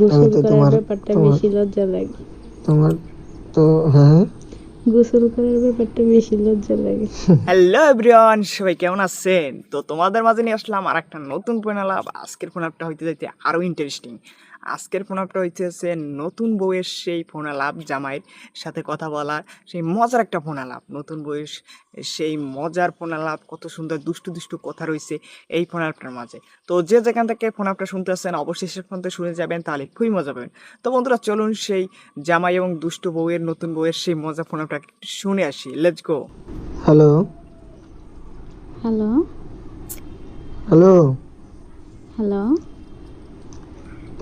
গোসল করার ব্যাপারটা বেশি লজ্জা লাগে। তোমার তো হ্যাঁ গোসল করার ব্যাপারটা বেশি লজ্জা লাগে। হ্যালো এভরিওয়ান সবাই কেমন আছেন? তো তোমাদের মাঝে নিয়ে আসলাম আর একটা নতুন ফোন আলাপ। আজকের ফোন আপটা হইতে যাইতে আরও ইন্টারেস্টিং আজকের ফোন আপটা হইতেছে নতুন বউয়ের সেই ফোন আলাপ জামাইয়ের সাথে কথা বলার সেই মজার একটা ফোন আলাপ নতুন বউয়ের সেই মজার ফোন আলাপ কত সুন্দর দুষ্টু দুষ্টু কথা রয়েছে এই ফোন আপটার মাঝে। তো যে যেখান থেকে ফোন আপটা শুনতে আসছেন অবশ্যই শেষ পর্যন্ত শুনে যাবেন তাহলে খুবই মজা পাবেন। তো বন্ধুরা চলুন সেই জামাই এবং দুষ্টু বউয়ের নতুন বউয়ের সেই মজা ফোন আপটা শুনে আসি। Let's go hello hello hello hello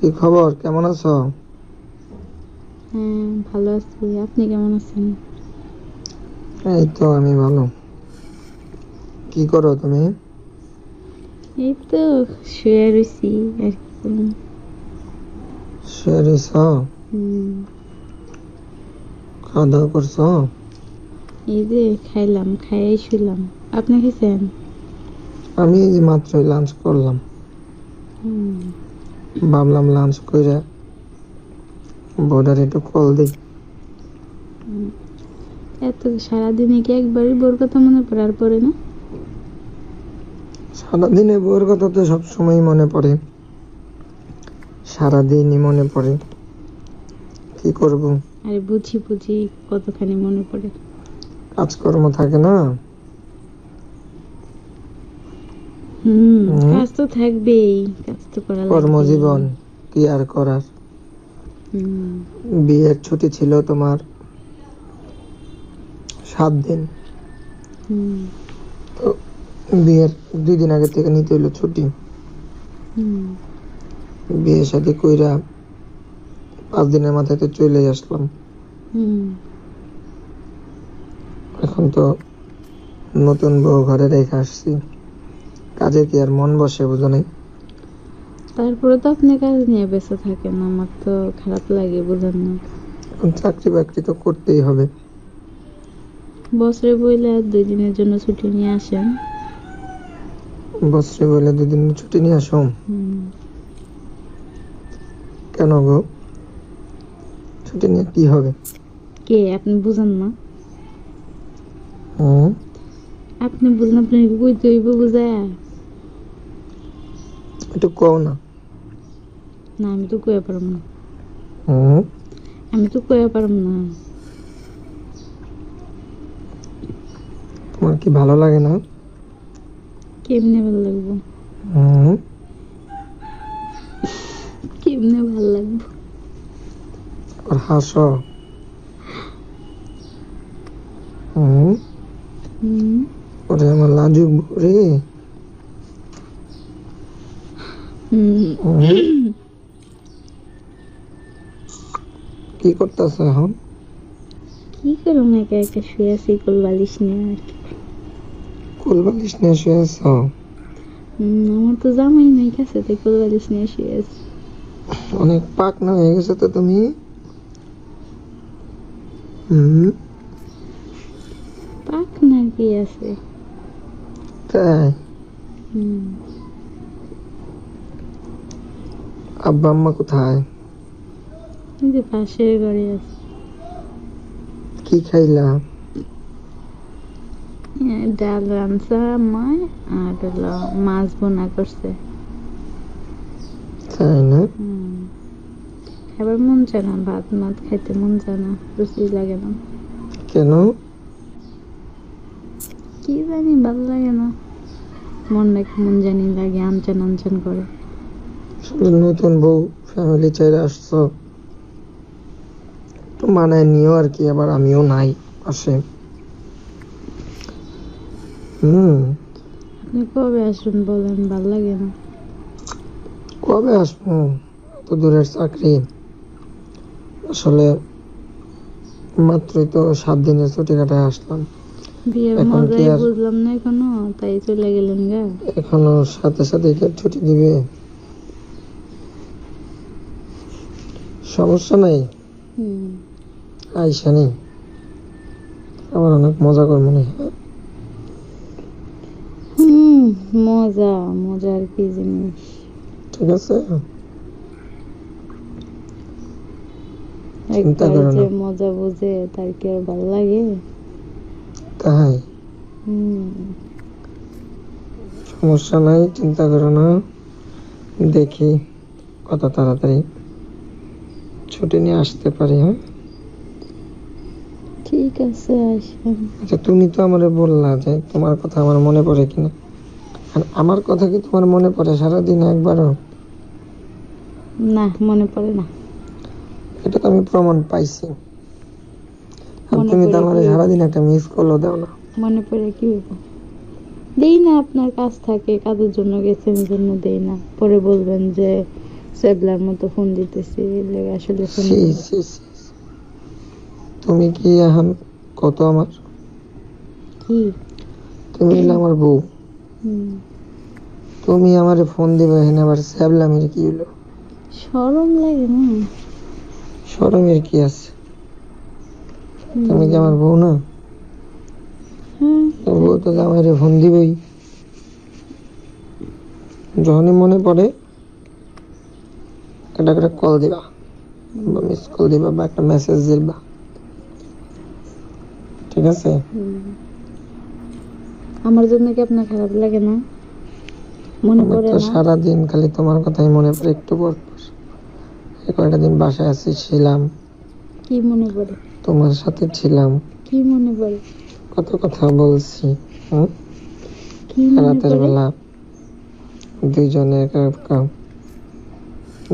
কি খবর? কেমন আছো? হ্যাঁ ভালো আছি। আপনি কেমন আছেন? এই তো আমি ভালো। কি করো তুমি? এই তো শুয়ে রয়েছি আর কি করুন শুয়েছ হুম, খাওয়া দাওয়া করছ? এই যে খাইলাম খাইয়াই শুইলাম। আপনি খেয়েছেন আমি মাত্রই লাঞ্চ করলাম। হুম, ভাবলাম লাঞ্চ করে বোর্ডার একটু কল দিই। এত সারাদিনে কি একবারই বোর কথা মনে পড়ার পরে না? সারাদিনে বউয়ের কথা তো সবসময় মনে পড়ে। সারাদিনই মনে পড়ে। কি করব? আরে বুঝি বুঝি কতখানি মনে পড়ে। কাজকর্ম থাকে না। হুম। কাজ তো থাকবেই কাজ তো করা কর্মজীবন কি আর করার? বিয়ের ছুটি ছিল তোমার সাত দিন। হুম, বিয়ের দুই দিন আগে থেকে নিতে হলো ছুটি। বিয়ে সাথে কইরা পাঁচ দিনের মাথায় তো চলে আসলাম। হুম। এখন তো নতুন বউ ঘরে রেখে আসছি। কাজে কি আর মন বসে বুঝো নাই? তারপরে তো আপনি কাজ নিয়ে ব্যস্ত থাকেন আমার তো খারাপ লাগে বুঝেন না। এখন চাকরি বাকরি তো করতেই হবে। বছরে বইলে আর দুই দিনের জন্য ছুটি নিয়ে আসেন। বছরে বলে দুদিন ছুটি নিয়ে আসো? কেন গো? ছুটি নিয়ে কি হবে? কে আপনি বুঝেন না? আপনি বুঝলেন আপনি বুঝতে হইব বুঝায়? একটু কও না। না আমি তো কয়ে পারব না। হুম আমি তো কয়ে পারব না। তোমার কি ভালো লাগে না? কেমনে ভালো লাগবো? হুম কেমনে ভালো লাগবো? আর হাসো। হুম হুম, ওরে আমার লাজুক রে হুম, হুম। কি করতেছ এখন? কি করুন একা একা শুয়ে আছি কোল বালিশ নিয়ে আর কি। কোল বালিশ নিয়ে শুয়ে আছো? আমার তো জামাই নাই কাছে তাই কোল বালিশ নিয়ে শুয়ে আছি। অনেক পাক না হয়ে গেছে তো তুমি? হুম। পাক না কি আছে? তাই? হুম, আব্বা আম্মা কোথায়? এই যে পাশের ঘরে আছে। কি খাইলা? ডাল রানছে মায় আর হলো মাছ বোনা করছে। তাই না। খাবার মন চায় না ভাত মাত খাইতে মন চায় না রুচি লাগে না। কেন? কি জানি ভালো লাগে না। মন নাকি মন জানি লাগে আনচান আনচান করে। আসলে নতুন বউ ফ্যামিলি চাইলে আসছো। তো মানায় নিও আর কি আবার আমিও নাই পাশে হুম। আপনি কবে আসবেন বলেন ভালো লাগে না। কবে আসব? তো দূরের চাকরি। আসলে মাত্রই তো সাত দিনের ছুটি কাটায় আসলাম। বুঝলাম না এখনও তাই চলে গেলেন গা। এখনও সাথে সাথে ছুটি দিবে? সমস্যা নাই। আইসা নেই। আমার অনেক মজা করব না হুম মজা মজার কি জিনিস। ঠিক আছে। চিন্তা করো না। মজা বুঝে তার কি আর ভালো লাগে? তাই? হুম। সমস্যা নাই চিন্তা করো না। দেখি কত তাড়াতাড়ি। ছুটি নিয়ে আসতে পারি হ্যাঁ? ঠিক আছে আসেন। আচ্ছা তুমি তো আমারে বললা যে তোমার কথা আমার মনে পড়ে কিনা। আর আমার কথা কি তোমার মনে পড়ে? সারাদিন একবারও না মনে পড়ে না। এটা তো আমি প্রমাণ পাইছি। আর মনে তুমি তো পড়ে আমার কি? সারাদিন একটা মিস কলও দাও না। মনে পড়ে কি হইব? দেই না আপনার কাজ থাকে কাজের জন্য গেছেন জন্য দেই না। পরে বলবেন যে সেবলার মতো ফোন দিতেছি আসলে ফোন। তুমি কি এখন কত আমার? কি? তুমি আমার বউ। তুমি আমার ফোন দিবে এখানে আবার স্যাবলামের কি হলো শরম লাগে না। শরমের কি আছে? তুমি কি আমার বউ না? হ্যাঁ। বউ তো জামাইরে ফোন দিবেই। যখনই মনে পড়ে একটা করে কল দিবা। মিস কল দিবা বা একটা মেসেজ দিবা। ঠিক আছে? আমার জন্য কি আপনার খারাপ লাগে না? মনে পড়ে তো না? সারাদিন খালি তোমার কথাই মনে পড়ে একটু পর কয়টা দিন বাসায় আছি ছিলাম। কি মনে পড়ে? তোমার সাথে ছিলাম। কি মনে পড়ে? কত কথা বলছি হুম? কি মনে রাতের বেলা দুইজনে একা একা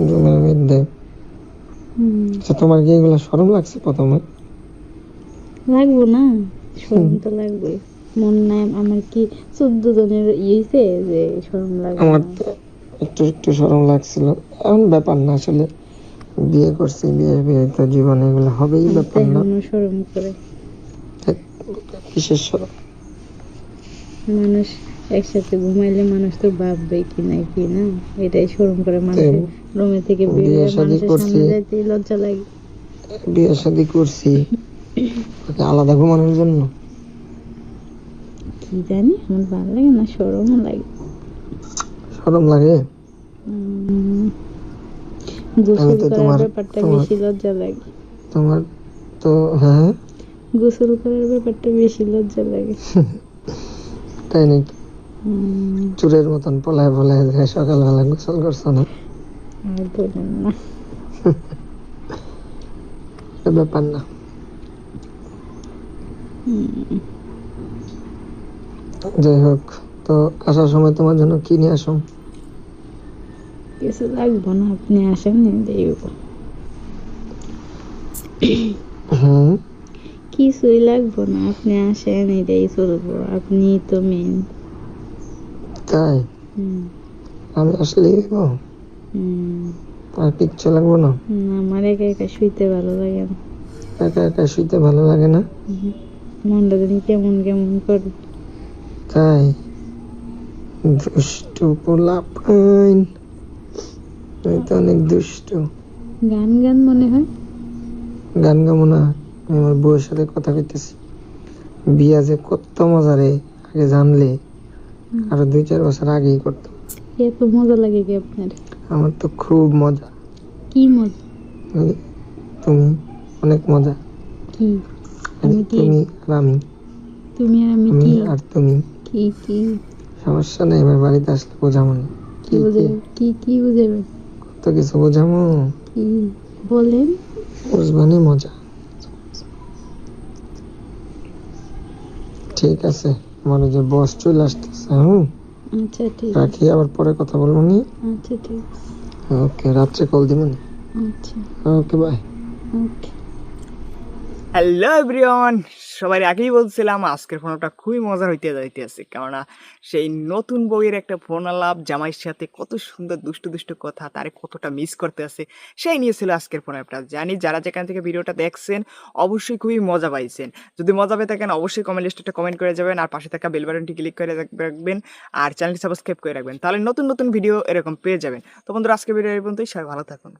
রুমের মধ্যে হুম। আচ্ছা তোমার কি এগুলো সরম লাগছে প্রথমে? লাগবো না শরম তো লাগবে মন নাই আমার কি চোদ্দ জনের ইয়েছে যে শরম লাগবে আমার তো একটু একটু সরম লাগছিল। এমন ব্যাপার না আসলে বিয়ে করছি বিয়ে বিয়ে তো জীবনে এগুলো হবেই ব্যাপার না। শরম করে। কিসের সরম? মানুষ একসাথে ঘুমাইলে মানুষ তো ভাববে কি না কি না? এটাই শরম করে মানুষ রুমে থেকে বিয়ে হয়ে শাদী করছি। লজ্জা লাগে। বিয়ে শাদি করছি। আলাদা ঘুমানোর জন্য। কি জানি আমার ভালো লাগে না শরমও লাগে। সরম লাগে? গোসল করার তোমার- ব্যাপারটা বেশি লজ্জা লাগে। তোমার তো হ্যাঁ গোসল করার ব্যাপারটা বেশি লজ্জা লাগে। তাই নাকি? চুরের মতন পলায় পলায় যায় সকালবেলা গোসল করছ না? বলেন না এটা ব্যাপার না যাই হোক তো আসার সময় তোমার জন্য কি নিয়ে আসো কিছু লাগবো না আপনি আসেন হুম? কিছুই লাগবো না আপনি আসেন এটাই চলবো আপনি তো মেন তাই? আমি আসলে আর কিচ্ছু লাগবো না? আমার একা একা শুইতে ভালো লাগে না। একা একা শুইতে ভালো লাগে না। মনটা জানি কেমন কেমন করে। তাই? দুষ্টু পোলা পাইন তুই তো অনেক দুষ্টু। গান গান মনে হয়? গান গামো না। আমি আমার বউয়ের সাথে কথা কইতেছি। বিয়া যে কত মজা রে আগে জানলে। আরও দুই চার বছর আগেই করতো এত মজা লাগে কি আপনার? আমার তো খুব মজা। কি মজা? তুমি অনেক মজা। কি? আমি কি? তুমি আর আমি। তুমি আর আমি কি? আর তুমি। কি কি? সমস্যা নেই এবার বাড়িতে আসলে বোঝামো না। কি বুঝাবে? কি? কি বুঝাবে? কত কিছু বোঝামো কি? বলেন। বুঝবানি মজা। ঠিক আছে আমার যে বস চলে আসতেছে হুম? আচ্ছা ঠিক আছে। রাখি আবার পরে কথা বলব নি? আচ্ছা ঠিক আছে। ওকে রাত্রে কল দিব আচ্ছা। Okay bye. Okay. Hello everyone সবাই আগেই বলছিলাম, আজকের ফোনটা খুবই মজার হইতে যাইতেছে। কেননা সেই নতুন বইয়ের একটা ফোন আলাপ জামাইয়ের সাথে কত সুন্দর দুষ্টু দুষ্টু কথা, তারে কতটা মিস করতে আছে সেই নিয়ে ছিল আজকের ফোন অ্যাপটা। জানি যারা যেখান থেকে ভিডিওটা দেখছেন, অবশ্যই খুবই মজা পাইছেন। যদি মজা পেয়ে থাকেন, অবশ্যই কমেন্ট লিস্টে একটা কমেন্ট করে যাবেন, আর পাশে থাকা বেল বাটনটি ক্লিক করে রাখবেন, আর চ্যানেলটি সাবস্ক্রাইব করে রাখবেন। তাহলে নতুন নতুন ভিডিও এরকম পেয়ে যাবেন। তো বন্ধুরা আজকে ভিডিও এই পর্যন্তই। সবাই ভালো থাকুন।